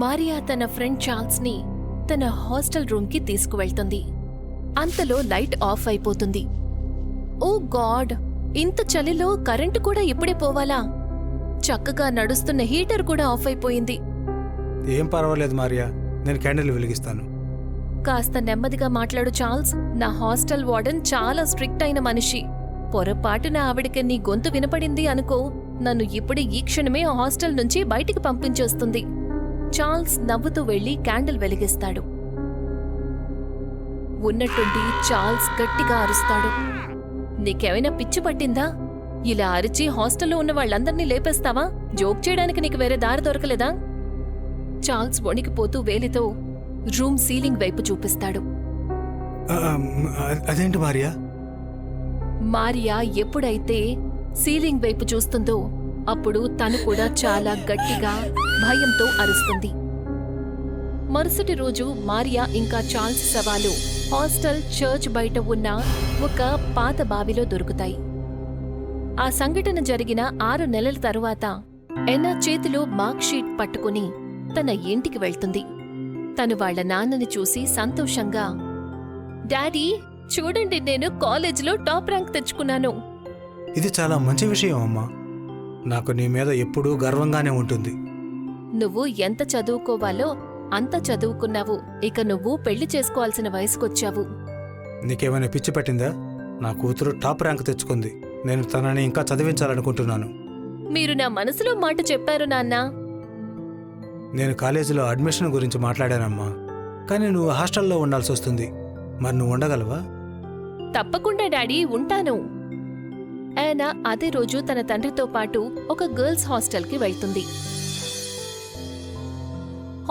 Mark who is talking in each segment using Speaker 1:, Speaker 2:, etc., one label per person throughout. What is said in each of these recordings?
Speaker 1: Maria తన friend చార్ల్స్ని తన hostel రూమ్కి తీసుకువెళ్తుంది. అంతలో లైట్ ఆఫ్ అయిపోతుంది. Oh God! ఇంత చలిలో కరెంటు కూడా ఇప్పుడే పోవాలా? చక్కగా నడుస్తున్న హీటర్ కూడా ఆఫ్ అయిపోయింది.
Speaker 2: ఏం పర్వాలేదు మారియా నేను క్యాండిల్ వెలిగిస్తాను.
Speaker 1: కాస్త నెమ్మదిగా మాట్లాడు చార్ల్స్. నా హాస్టల్ వార్డెన్ చాలా స్ట్రిక్ట్ అయిన మనిషి. పొరపాటున ఆవిడకి నీ గొంతు వినపడింది అనుకో నన్ను ఇప్పుడే ఈ క్షణమే హాస్టల్ నుంచి బయటికి పంపించేస్తుంది. చార్ల్స్ నవ్వుతూ వెళ్ళి క్యాండిల్ వెలిగిస్తాడు. ఉన్నట్టుండి చార్ల్స్ గట్టిగా అరుస్తాడు. నీకేమైనా పిచ్చి పట్టిందా? ఇలా అరిచి హాస్టల్లో ఉన్న వాళ్ళందర్నీ లేపేస్తావా? జోక్ చేయడానికి నీకు వేరే దారి దొరకలేదా? చార్ల్స్ వణికిపోతూ వేలితో రూమ్ సీలింగ్ వైపు చూపిస్తాడు.
Speaker 2: అదేంటి మారియా
Speaker 1: ఎప్పుడైతే సీలింగ్ వైపు చూస్తుందో అప్పుడు తను కూడా చాలా గట్టిగా భయంతో అరుస్తుంది. మరుసటి రోజు మారియా ఇంకా చార్ల్స్ శవాలు హాస్టల్ చర్చ్ బయట ఉన్న ఒక పాత బావిలో దొరుకుతాయి. ఆ సంఘటన జరిగిన ఆరు నెలల తరువాత ఎన్నా చేతిలో మార్క్ షీట్ పట్టుకుని తన ఇంటికి వెళ్తుంది. తను వాళ్ళ నాన్నని చూసి సంతోషంగా డాడీ చూడండి నేను కాలేజీలో టాప్ ర్యాంక్ తెచ్చుకున్నాను.
Speaker 2: ఇది చాలా మంచి విషయం అమ్మా. నాకు నీ మీద ఎప్పుడూ గర్వంగానే ఉంటుంది.
Speaker 1: నువ్వు ఎంత చదువుకోవాలో అంత చదువుకున్నావు. ఇక నువ్వు పెళ్ళి చేసుకోవాల్సిన వయసుకొచ్చావు.
Speaker 2: నీకేమైనా పిచ్చి పట్టిందా? నా కూతురు టాప్ ర్యాంక్ తెచ్చుకుంది. నేను తనని ఇంకా చదివించాలనుకుంటున్నాను.
Speaker 1: మీరు నా మనసులో మాట చెప్పారు నాన్నా.
Speaker 2: నేను కాలేజీలో అడ్మిషన్ గురించి మాట్లాడానమ్మా. కానీ నువ్వు హాస్టల్లో ఉండాల్సి వస్తుంది మరి నువ్వు ఉండగలవా?
Speaker 1: తప్పకుండా డాడీ ఉంటాను. యానా అదే రోజు తన తండ్రితో పాటు ఒక గర్ల్స్ హాస్టల్కి వెళ్తుంది.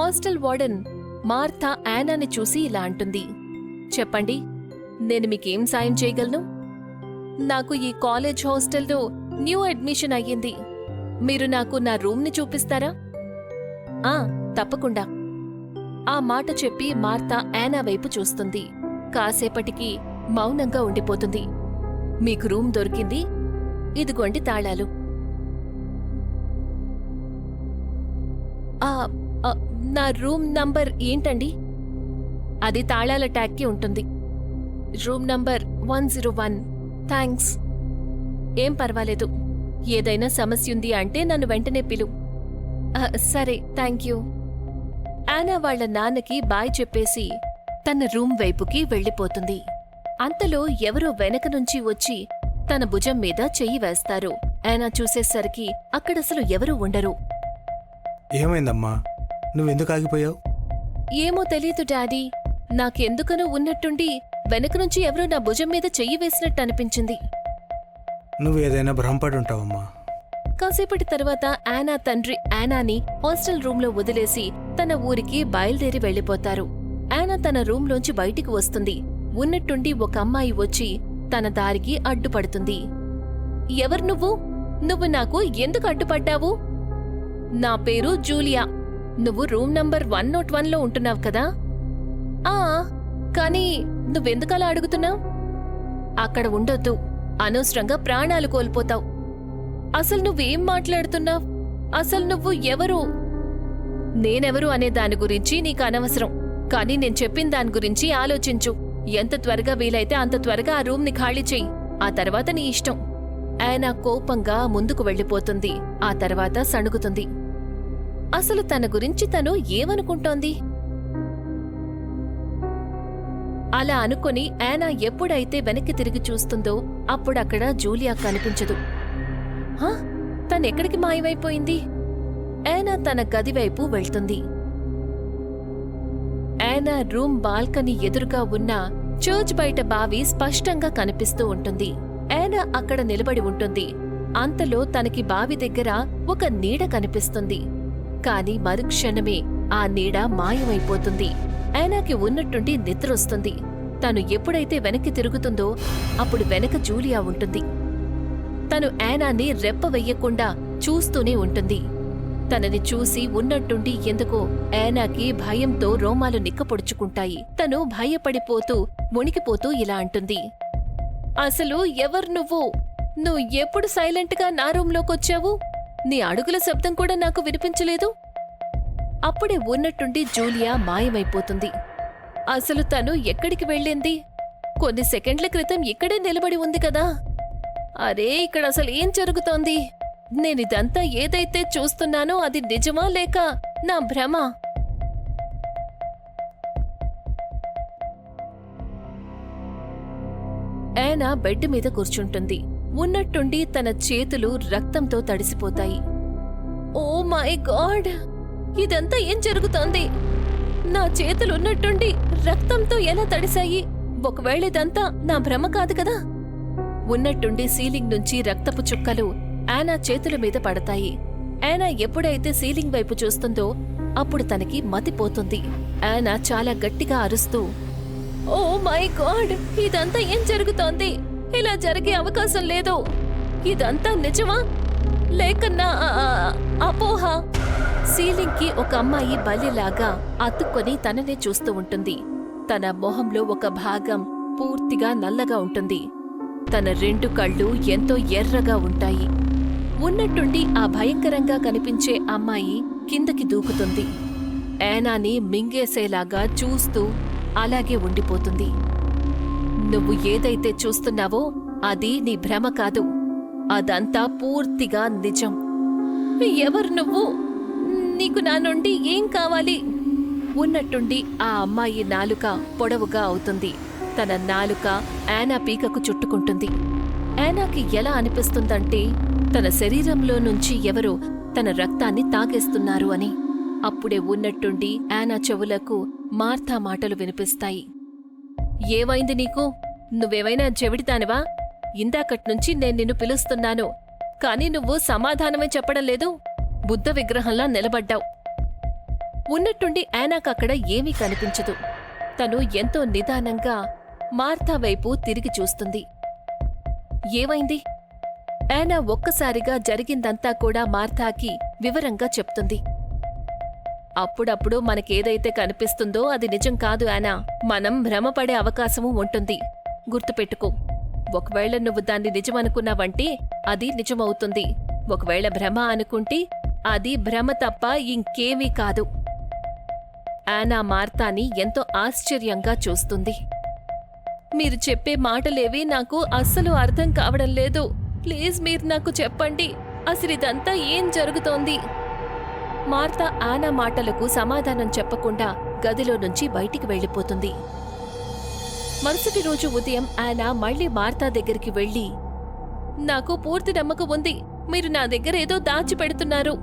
Speaker 1: హాస్టల్ వార్డెన్ మార్థా యానాని చూసి ఇలా అంటుంది. చెప్పండి నేను మీకేం సాయం చేయగలను? నాకు ఈ కాలేజ్ హాస్టల్లో న్యూ అడ్మిషన్ అయ్యింది. మీరు నాకు నా రూమ్ని చూపిస్తారా? ఆ తప్పకుండా. ఆ మాట చెప్పి మార్తా యానా వైపు చూస్తుంది. కాసేపటికి మౌనంగా ఉండిపోతుంది. మీకు రూమ్ దొరికింది. ఇదిగోండి తాళాలు. నా రూమ్ నంబర్ ఏంటండి? అది తాళాల ట్యాగ్కి ఉంటుంది. Room number one zero one. Thanks. ఏం పర్వాలేదు. ఏదైనా సమస్య ఉంది అంటే నన్ను వెంటనే పిలు. సరే థ్యాంక్ యూ. యానా వాళ్ళ నాన్నకి బాయ్ చెప్పేసి తన రూమ్ వైపుకి వెళ్ళిపోతుంది. అంతలో ఎవరో వెనక నుంచి వచ్చి తన భుజం మీద చెయ్యి వేస్తారు. యానా చూసేసరికి అక్కడసలు ఎవరూ ఉండరు.
Speaker 2: ఏమైందమ్మా? నువ్వెందుకు ఆగిపోయావు?
Speaker 1: ఏమో తెలీదు డాడీ. నాకెందుకనో ఉన్నట్టుండి వెనక నుంచి ఎవరో నా భుజం మీద చెయ్యి వేసినట్టు అనిపించింది.
Speaker 2: నువ్వు ఏదైనా భ్రమపడి ఉంటావమ్మా
Speaker 1: కాసేపటి తర్వాత యానా తండ్రి యానాని హాస్టల్ రూంలో వదిలేసి తన ఊరికి బయలుదేరి వెళ్ళిపోతారు. యానా తన రూంలోంచి బయటికి వస్తుంది. ఉన్నట్టుండి ఒక అమ్మాయి వచ్చి తన దారికి అడ్డుపడుతుంది. ఎవరు నువ్వు? నువ్వు నాకు ఎందుకు అడ్డుపడ్డావు? నా పేరు జూలియా. నువ్వు రూమ్ నంబర్ వన్ నాట్ వన్లో ఉంటున్నావు కదా? ఆ కానీ నువ్వెందుకలా అడుగుతున్నావు? అక్కడ ఉండొద్దు. అనవసరంగా ప్రాణాలు కోల్పోతావు. అసలు నువ్వేం మాట్లాడుతున్నావ్? అసలు నువ్వు ఎవరు? నేనెవరు అనే దాని గురించి నీకు అనవసరం. కానీ నేను చెప్పిన దాని గురించి ఆలోచించు. ఎంత త్వరగా వీలైతే అంత త్వరగా ఆ రూమ్ని ఖాళీ చెయ్యి ఆ తర్వాత నీ ఇష్టం. ఆయన కోపంగా ముందుకు వెళ్ళిపోతుంది. ఆ తర్వాత సణుగుతుంది. అసలు తన గురించి తను ఏమనుకుంటోంది? అలా అనుకుని యానా ఎప్పుడైతే వెనక్కి తిరిగి చూస్తుందో అప్పుడక్కడ జూలియా కనిపించదు. తనెక్కడికి మాయమైపోయింది? యానా తన గదివైపు వెళ్తుంది. ఉన్న రూమ్ బాల్కనీ ఎదురుగా ఉన్న చర్చ్ బయట బావి స్పష్టంగా కనిపిస్తూ ఉంటుంది. ఏనా అక్కడ నిలబడి ఉంటుంది. అంతలో తనకి బావి దగ్గర ఒక నీడ కనిపిస్తుంది. కాని మరుక్షణమే ఆ నీడ మాయమైపోతుంది. ఏనాకి ఉన్నట్టుండి నిద్రొస్తుంది. తను ఎప్పుడైతే వెనక్కి తిరుగుతుందో అప్పుడు వెనక జూలియా ఉంటుంది. తను ఏనాని రెప్ప వెయ్యకుండా చూస్తూనే ఉంటుంది. తనని చూసి ఉన్నట్టుండి ఎందుకో యానాకి భయంతో రోమాలు నిక్కపొడుచుకుంటాయి. తను భయపడిపోతూ మునిగిపోతూ ఇలా అంటుంది. అసలు ఎవరు నువ్వు? నువ్వు ఎప్పుడు సైలెంట్గా నా రూంలోకొచ్చావు నీ అడుగుల శబ్దం కూడా నాకు వినిపించలేదు? అప్పుడే ఉన్నట్టుండి జూలియా మాయమైపోతుంది. అసలు తను ఎక్కడికి వెళ్ళింది? కొన్ని సెకండ్ల క్రితం ఇక్కడే నిలబడి ఉంది కదా? అరే ఇక్కడ అసలు ఏం జరుగుతోంది? నేనిదంతా ఏదైతే చూస్తున్నానో అది నిజమా లేక నా భ్రమ? యానా బెడ్ మీద కూర్చుంటుంది. ఉన్నట్టుండి తన చేతులు రక్తంతో తడిసిపోతాయి. Oh my God! ఇదంతా ఏం జరుగుతోంది? నా చేతులు ఉన్నట్టుండి రక్తంతో ఎలా తడిశాయి? ఒకవేళ ఇదంతా నా భ్రమ కాదు కదా? ఉన్నట్టుండి సీలింగ్ నుంచి రక్తపు చుక్కలు యానా చేతుల మీద పడతాయి. యానా ఎప్పుడైతే సీలింగ్ వైపు చూస్తుందో అప్పుడు తనకి మతిపోతుంది యానా చాలా గట్టిగా అరుస్తూ ఓ మై గాడ్! ఇదంతా ఏం జరుగుతోంది? ఇలా జరిగే అవకాశం లేదు. ఇదంతా నిజమా? లేక నా అపోహ? సీలింగ్కి ఒక అమ్మాయి బలిలాగా అతుక్కొని తననే చూస్తూ ఉంటుంది. తన మొహంలో ఒక భాగం పూర్తిగా నల్లగా ఉంటుంది. తన రెండు కళ్ళు ఎంతో ఎర్రగా ఉంటాయి. ఉన్నట్టుండి ఆ భయంకరంగా కనిపించే అమ్మాయి కిందకి దూకుతుంది. ఏనాని మింగేసేలాగా చూస్తూ అలాగే ఉండిపోతుంది. నువ్వు ఏదైతే చూస్తున్నావో అది నీ భ్రమ కాదు. అదంతా పూర్తిగా నిజం. ఎవరు నువ్వు? నీకు నా నుండి ఏం కావాలి? ఉన్నట్టుండి ఆ అమ్మాయి నాలుక పొడవుగా అవుతుంది. తన నాలుక యానా పీకకు చుట్టుకుంటుంది. యానాకి ఎలా అనిపిస్తుందంటే తన శరీరంలో నుంచి ఎవరో తన రక్తాన్ని తాగేస్తున్నారు అని. అప్పుడే ఉన్నట్టుండి యానా చెవులకు మార్తా మాటలు వినిపిస్తాయి. ఏవైంది నీకు? నువ్వేమైనా చెవిటిదానివా? ఇందాకట్నుంచి నేను నిన్ను పిలుస్తున్నాను. కాని నువ్వు సమాధానమే చెప్పడం లేదు. బుద్ధ విగ్రహంలా నిలబడ్డావు. ఉన్నట్టుండి యానాకక్కడ ఏమీ కనిపించదు. తను ఎంతో నిదానంగా మార్తా వైపు తిరిగి చూస్తుంది. ఏవైంది యానా ఒక్కసారిగా జరిగిందంతా కూడా మార్తాకి వివరంగా చెప్తుంది. అప్పుడప్పుడు మనకేదైతే కనిపిస్తుందో అది నిజం కాదు యానా. మనం భ్రమపడే అవకాశము ఉంటుంది. గుర్తుపెట్టుకో. ఒకవేళ నువ్వు దాన్ని నిజమనుకున్నావంటే అది నిజమవుతుంది. ఒకవేళ భ్రమ అనుకుంటే అది భ్రమ తప్ప ఇంకేమీ కాదు. యానా మార్తాని ఎంతో ఆశ్చర్యంగా చూస్తుంది. మీరు చెప్పే మాటలేవి నాకు అస్సలు అర్థం కావడం లేదు. ప్లీజ్ మీరు నాకు చెప్పండి. అసలు ఇదంతా ఏం జరుగుతోంది? మార్త ఆనా మాటలకు సమాధానం చెప్పకుండా గదిలో నుంచి బయటికి వెళ్ళిపోతుంది. మరుసటి రోజు ఉదయం ఆనా మళ్ళీ మార్తా దగ్గరికి వెళ్ళి నాకు పూర్తి నమ్మకం ఉంది. మీరు నా దగ్గర ఏదో దాచిపెడుతున్నారు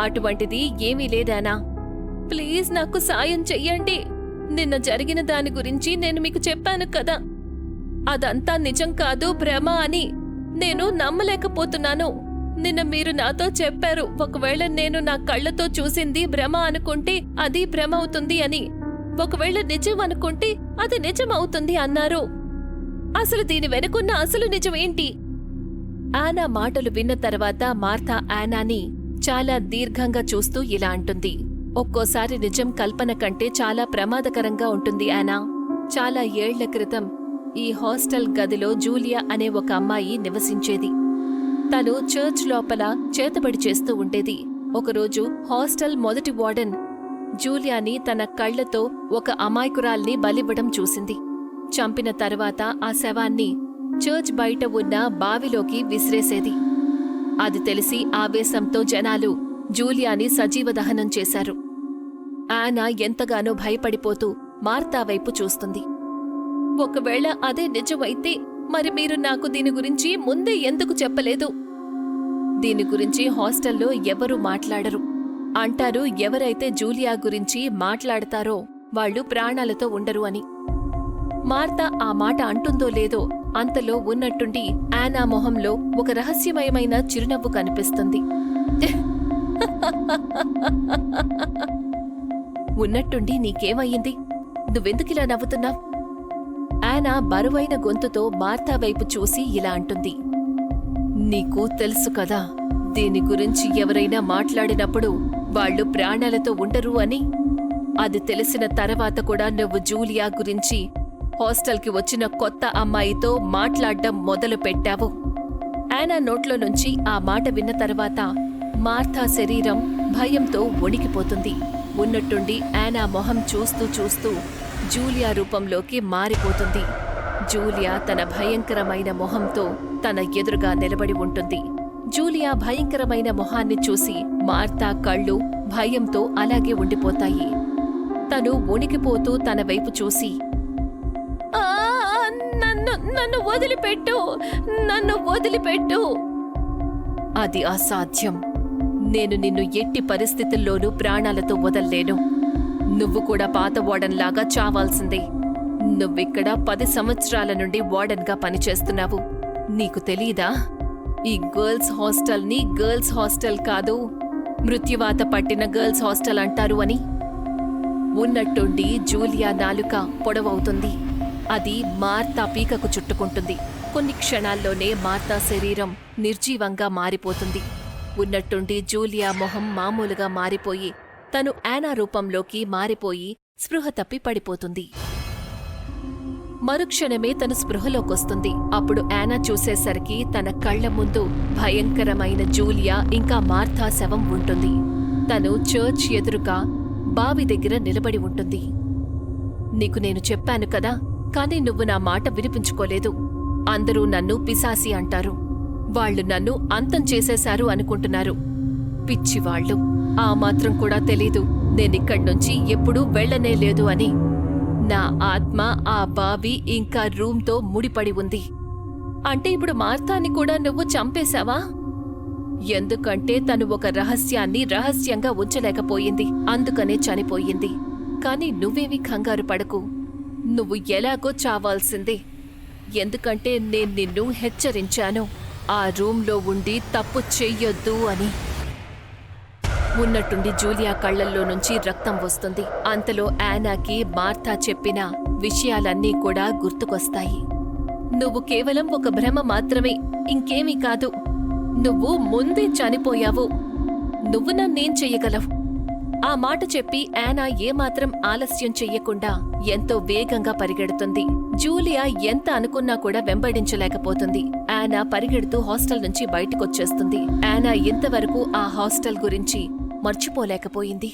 Speaker 1: అటువంటిది ఏమీ లేదానా ప్లీజ్ నాకు సాయం చెయ్యండి. నిన్న జరిగిన దాని గురించి నేను మీకు చెప్పాను కదా. అదంతా నిజం కాదు భ్రమ అని. నేను నమ్మలేకపోతున్నాను. నిన్న మీరు నాతో చెప్పారు ఒకవేళ నేను నా కళ్ళతో చూసింది భ్రమ అనుకుంటే అది భ్రమ అవుతుంది అని. ఒకవేళ నిజం అనుకుంటే అది నిజం అవుతుంది అన్నారు. అసలు దీని వెనుకున్న అసలు నిజమేంటి ఆనా మాటలు విన్న తర్వాత మార్తా ఆనాని చాలా దీర్ఘంగా చూస్తూ ఇలా అంటుంది. ఒక్కోసారి నిజం కల్పన కంటే చాలా ప్రమాదకరంగా ఉంటుంది ఆనా. చాలా ఏళ్ళ క్రితం ఈ హాస్టల్ గదిలో జూలియా అనే ఒక అమ్మాయి నివసించేది. తను చర్చ్ లోపల చేతబడి చేస్తూ ఉండేది. ఒకరోజు హాస్టల్ మొదటి వార్డెన్ జూలియాని తన కళ్ళతో ఒక అమాయకురాల్ని బలివ్వడం చూసింది. చంపిన తర్వాత ఆ శవాన్ని చర్చ్ బయట ఉన్న బావిలోకి విసిరేసేది. అది తెలిసి ఆవేశంతో జనాలు జూలియాని సజీవ దహనం చేశారు. ఆనా ఎంతగానో భయపడిపోతూ మార్తా వైపు చూస్తుంది. ఒకవేళ అదే నిజమైతే మరి మీరు నాకు దీని గురించి ముందే ఎందుకు చెప్పలేదు? దీని గురించి హాస్టల్లో ఎవరూ మాట్లాడరు. అంటారు ఎవరైతే జూలియా గురించి మాట్లాడతారో వాళ్ళు ప్రాణాలతో ఉండరు అని. మార్తా ఆ మాట అంటుందో లేదో అంతలో ఉన్నట్టుండి ఆనా మొహంలో ఒక రహస్యమయమైన చిరునవ్వు కనిపిస్తుంది. ఉన్నట్టుండి నీకేమయ్యింది? నువ్వెందుకిలా నవ్వుతున్నావు? ఆనా బరువైన గొంతుతో మార్తా వైపు చూసి ఇలా అంటుంది. నీకు తెలుసు కదా దీని గురించి ఎవరైనా మాట్లాడినప్పుడు వాళ్ళు ప్రాణాలతో ఉండరు అని. అది తెలిసిన తర్వాత కూడా నువ్వు జూలియా గురించి హాస్టల్కి వచ్చిన కొత్త అమ్మాయితో మాట్లాడడం మొదలు పెట్టావు యానా నోట్లో నుంచి ఆ మాట విన్న తర్వాత మార్తా శరీరం భయంతో వణికిపోతుంది. ఉన్నట్టుండి యానా మొహం చూస్తూ చూస్తూ జూలియా రూపంలోకి మారిపోతుంది. జూలియా తన భయంకరమైన మొహంతో తన ఎదురుగా నిలబడి ఉంటుంది. జూలియా భయంకరమైన మొహాన్ని చూసి మార్తా కళ్ళు భయంతో అలాగే ఉండిపోతాయి. తను వణికిపోతూ తన వైపు చూసి నన్ను నన్ను వదిలిపెట్టు నన్ను వదిలిపెట్టు. అది అసాధ్యం. నేను నిన్ను ఎట్టి పరిస్థితుల్లోనూ ప్రాణాలతో వదల్లేను. నువ్వు కూడా పాత వార్డన్లాగా చావాల్సిందే. నువ్విక్కడ పది సంవత్సరాల నుండి వార్డన్గా పనిచేస్తున్నావు. నీకు తెలీదా? ఈ గర్ల్స్ హాస్టల్ని గర్ల్స్ హాస్టల్ కాదు మృత్యువాత పట్టిన గర్ల్స్ హాస్టల్ అంటారు అని. ఉన్నట్టుండి జూలియా నాలుక పొడవవుతుంది. అది మార్తా పీకకు చుట్టుకుంటుంది. కొన్ని క్షణాల్లోనే మార్తా శరీరం నిర్జీవంగా మారిపోతుంది. ఉన్నట్టుండి జూలియా మొహం మామూలుగా మారిపోయి తను యానా రూపంలోకి మారిపోయి స్పృహ తప్పి పడిపోతుంది. మరుక్షణమే తను స్పృహలోకొస్తుంది. అప్పుడు యానా చూసేసరికి తన కళ్ళ ముందు భయంకరమైన జూలియా ఇంకా మార్తా శవం ఉంటుంది. తను చర్చ్ ఎదురుగా బావి దగ్గర నిలబడి ఉంటుంది. నీకు నేను చెప్పాను కదా కానీ నువ్వు నా మాట వినిపించుకోలేదు. అందరూ నన్ను పిశాసి అంటారు. వాళ్ళు నన్ను అంతం చేసేశారు అనుకుంటున్నారు. పిచ్చివాళ్ళు. ఆ మాత్రం కూడా తెలీదు. నేనిక్కడ్నుంచి ఎప్పుడూ వెళ్ళనే లేదు అని. నా ఆత్మ ఆ బావి ఇంకా రూమ్తో ముడిపడి ఉంది. అంటే ఇప్పుడు మార్తాని కూడా నువ్వు చంపేశావా? ఎందుకంటే తను ఒక రహస్యాన్ని రహస్యంగా ఉంచలేకపోయింది. అందుకనే చనిపోయింది. కాని నువ్వేమీ కంగారు పడకు. నువ్వు ఎలాగో చావాల్సిందే. ఎందుకంటే నేను నిన్ను హెచ్చరించాను. ఆ రూంలో ఉండి తప్పు చెయ్యొద్దు అని. ఉన్నట్టుండి జూలియా కళ్ళల్లో నుంచి రక్తం వస్తుంది. అంతలో యానాకి మార్తా చెప్పిన విషయాలన్నీ కూడా గుర్తుకొస్తాయి. నువ్వు కేవలం ఒక భ్రమ మాత్రమే ఇంకేమీ కాదు. నువ్వు ముందే చనిపోయావు. నువ్వు నన్నేం చెయ్యగలవు? ఆ మాట చెప్పి యానా ఏమాత్రం ఆలస్యం చెయ్యకుండా ఎంతో వేగంగా పరిగెడుతుంది. జూలియా ఎంత అనుకున్నా కూడా వెంబడించలేకపోతుంది. యానా పరిగెడుతూ హాస్టల్ నుంచి బయటకొచ్చేస్తుంది. యానా ఇంతవరకు ఆ హాస్టల్ గురించి మర్చిపోలేకపోయింది.